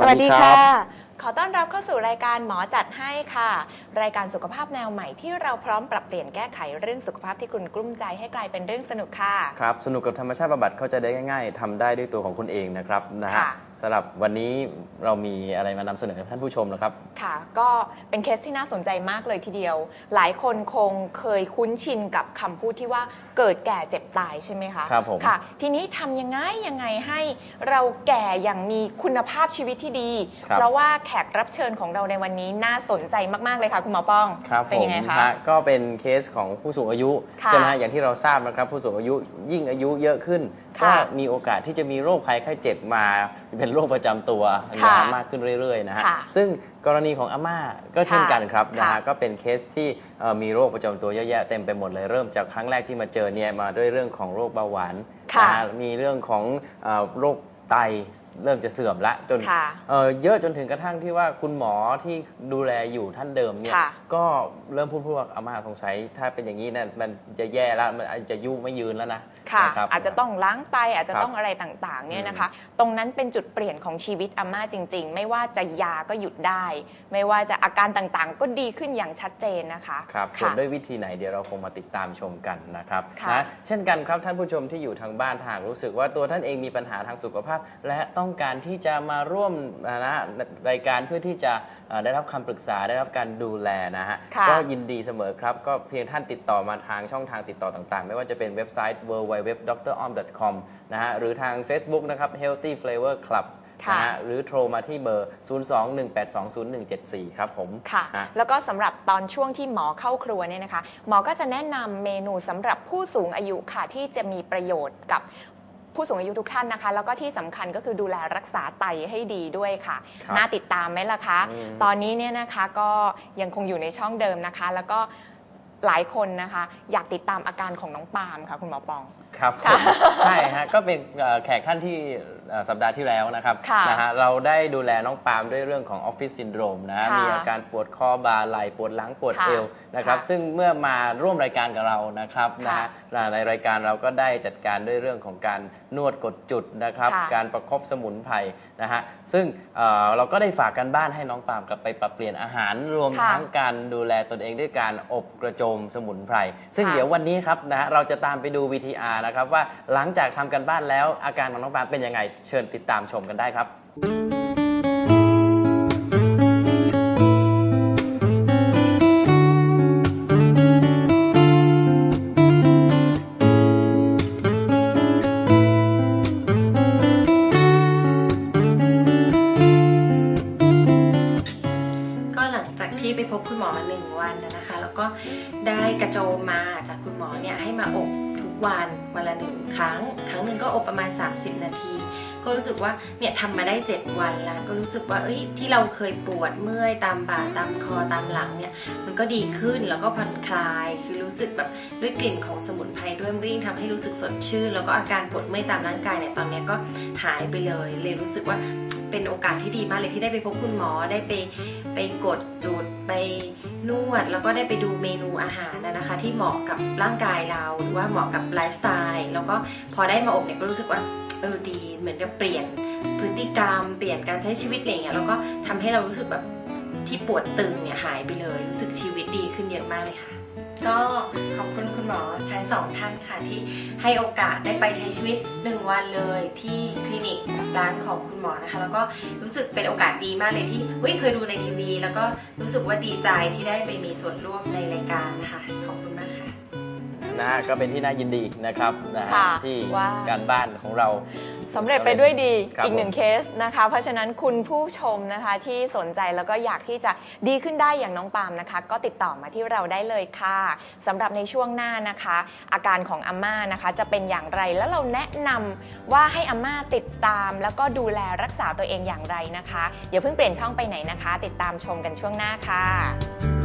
สวัสดีค่ะ ขอต้อนรับเข้าสู่รายการหมอจัดให้ค่ะ รายการสุขภาพแนวใหม่ที่เราพร้อมปรับเปลี่ยนแก้ไขเรื่องสุขภาพที่คุณกลุ้มใจให้กลายเป็นเรื่องสนุกค่ะ ครับ สนุกกับธรรมชาติบำบัดเข้าใจได้ง่าย ๆทำได้ด้วยตัวของคุณเองนะครับนะฮะค่ะ สำหรับวันนี้เรามีอะไรมานำเสนอให้ท่านผู้ชมนะครับ ค่ะ ก็เป็นเคสที่น่าสนใจมากเลยทีเดียว หลายคนคงเคยคุ้นชินกับคำพูดที่ว่าเกิดแก่เจ็บตายใช่ไหมคะครับผม ค่ะ ทีนี้ทำยังไงยังไงให้เราแก่อย่างมีคุณภาพชีวิตที่ดี ครับ เพราะว่าแขกรับเชิญของเราในวันนี้น่าสนใจมาก ๆ เลยค่ะคุณหมอป้อง ครับเป็นผมยังไงคะฮะก็เป็นเคสของผู้สูงอายุค่ะใช่ไหมฮะอย่างที่เราทราบนะครับ ผู้สูงอายุยิ่งอายุเยอะขึ้นค่ะก็มีโอกาสที่จะมีโรคภัยไข้เจ็บมาเป็นโรคประจำตัวค่ะนะฮะมากขึ้นเรื่อยๆนะฮะค่ะซึ่งกรณีของอาม่าก็เช่นกันครับนะค่ะฮะก็เป็นเคสที่เอ่อมีโรคประจำตัวเยอะแยะเต็มไปหมดเลยเริ่มจากครั้งแรกที่มาเจอเนี่ยมาด้วยเรื่องของโรคเบาหวานค่ะนะฮะมีเรื่องของเอ่อโรค ไตเริ่มจะเสื่อมละจนค่ะเอ่อเยอะจนถึงกระทั่งที่ว่าคุณหมอที่ดูแลอยู่ท่านเดิมเนี่ยค่ะ ก็เริ่มพูดพูดว่าอาม่าสงสัยถ้าเป็นอย่างนี้เนี่ยมันจะแย่แล้วมันอาจจะยุ่ไม่ยืนแล้วนะค่ะนะครับ อาจจะต้องล้างไตอาจจะครับต้องอะไรต่างๆเนี่ยอืมนะคะ ตรงนั้นเป็นจุดเปลี่ยนของชีวิตอาม่าจริง ๆ ไม่ว่าจะยาก็หยุดได้ ไม่ว่าจะอาการต่างๆ ก็ดีขึ้นอย่างชัดเจนนะคะครับส่วนค่ะ ด้วยวิธีไหนเดี๋ยวเราคงมาติดตามชมกันนะครับค่ะ นะเช่นกันครับท่านผู้ชมที่อยู่ทางบ้านหากรู้สึกว่าตัวท่านเองมีปัญหาทางสุขภาพและต้องการที่จะมาร่วมนะรายการเพื่อที่จะเอ่อได้รับคำปรึกษาได้รับการดูแลนะฮะค่ะก็ยินดีเสมอครับ ก็เพียงท่านติดต่อมาทางช่องทางติดต่อต่างๆ ไม่ว่าจะเป็นเว็บไซต์ www.drom.com นะฮะหรือทาง Facebook นะครับ Healthy Flavor Club ค่ะนะฮะหรือโทรมาที่เบอร์ 021820174 ครับผมค่ะฮะแล้วก็สำหรับตอนช่วงที่หมอเข้าครัวเนี่ยนะคะ หมอก็จะแนะนำเมนูสำหรับผู้สูงอายุค่ะ ที่จะมีประโยชน์กับ ผู้สูงอายุทุกท่านนะคะ แล้วก็ที่สำคัญก็คือดูแลรักษาไตให้ดีด้วยค่ะครับน่าติดตามไหมล่ะคะอืมตอนนี้เนี่ยนะคะก็ยังคงอยู่ในช่องเดิมนะคะ แล้วก็ หลายคนนะคะ อยากติดตามอาการของน้องปาล์มค่ะ คุณหมอปอง ครับผมค่ะใช่ฮะก็เป็นเอ่อแขกท่านที่เอ่อสัปดาห์ที่แล้วนะครับค่ะนะฮะเราได้ดูแลน้องปาล์มด้วยเรื่องของออฟฟิศซินโดรมนะฮะค่ะมีอาการปวดคอบ่าไหล่ปวดหลังปวดค่ะเอวนะครับค่ะซึ่งเมื่อมาร่วมรายการกับเรานะครับนะค่ะฮะในรายการเราก็ได้จัดการด้วยเรื่องของการนวดกดจุดนะครับค่ะการประคบสมุนไพรนะฮะซึ่งเอ่อเราก็ได้ฝากกันบ้านให้น้องปาล์มกลับไปปรับเปลี่ยนอาหารรวมค่ะ ทั้งการดูแลตนเองด้วยการอบกระโจมสมุนไพร ซึ่งค่ะเดี๋ยววันนี้ครับนะฮะเราจะตามไปดู VTR นะครับว่าหลังจากทำกันบ้านแล้วอาการของน้องปาล์มเป็นยังไง เชิญติดตามชมกันได้ครับ ที่ไปพบคุณหมอมาหนึ่งวันนะคะ แล้วก็ได้กระโจมมาจากคุณหมอเนี่ยให้มาอบทุกวันวันละหนึ่งครั้ง ครั้งหนึ่งก็อบประมาณ 30 นาที ก็รู้สึกว่าเนี่ยทำมาได้ 7 วันแล้ว ก็รู้สึกว่าเอ้ยที่เราเคยปวดเมื่อยตามบ่าตามคอตามหลังเนี่ยมันก็ดีขึ้นแล้วก็ผ่อนคลายคือรู้สึกแบบด้วยกลิ่นของสมุนไพรด้วยมันก็ยิ่งทำให้รู้สึกสดชื่น แล้วก็อาการปวดเมื่อยตามร่างกายเนี่ยตอนนี้ก็หายไปเลย เลยรู้สึกว่า เป็นโอกาสที่ดีมากเลยที่ได้ไปพบคุณหมอได้ไปไปกดจุดไปนวด แล้วก็ได้ไปดูเมนูอาหารนะคะ ที่เหมาะกับร่างกายเราหรือว่าเหมาะกับไลฟ์สไตล์แล้วก็พอได้มาอบเนี่ยก็รู้สึกว่าเออดีเหมือนกับเปลี่ยนพฤติกรรม เปลี่ยนการใช้ชีวิตอะไรอย่างเงี้ยแล้วก็ทำให้เรารู้สึกแบบที่ปวดตึงเนี่ยหายไปเลย รู้สึกชีวิตดีขึ้นเยอะมากเลยค่ะ ก็ขอบคุณคุณหมอทั้งสองท่านค่ะที่ให้โอกาสได้ไปใช้ชีวิต 1 วันเลยที่คลินิกร้านของคุณหมอนะคะ แล้วก็รู้สึกเป็นโอกาสดีมากเลยที่เฮ้ยเคยดูในทีวี แล้วก็รู้สึกว่าดีใจที่ได้ไปมีส่วนร่วมในรายการนะคะขอบคุณมากค่ะนะฮะก็เป็นที่น่ายินดีนะครับนะฮะค่ะที่ว่า การบ้านของเรา สำเร็จไปด้วยดีครับอีกหนึ่งผม เคสนะคะ เพราะฉะนั้นคุณผู้ชมนะคะที่สนใจแล้วก็อยากที่จะดีขึ้นได้อย่างน้องปาล์มนะคะ ก็ติดต่อมาที่เราได้เลยค่ะสำหรับในช่วงหน้านะคะ อาการของอาม่านะคะ จะเป็นอย่างไรแล้วเราแนะนำว่าให้อาม่าติดตาม แล้วก็ดูแลรักษาตัวเองอย่างไรนะคะอย่าเพิ่งเปลี่ยนช่องไปไหนนะคะ ติดตามชมกันช่วงหน้าค่ะ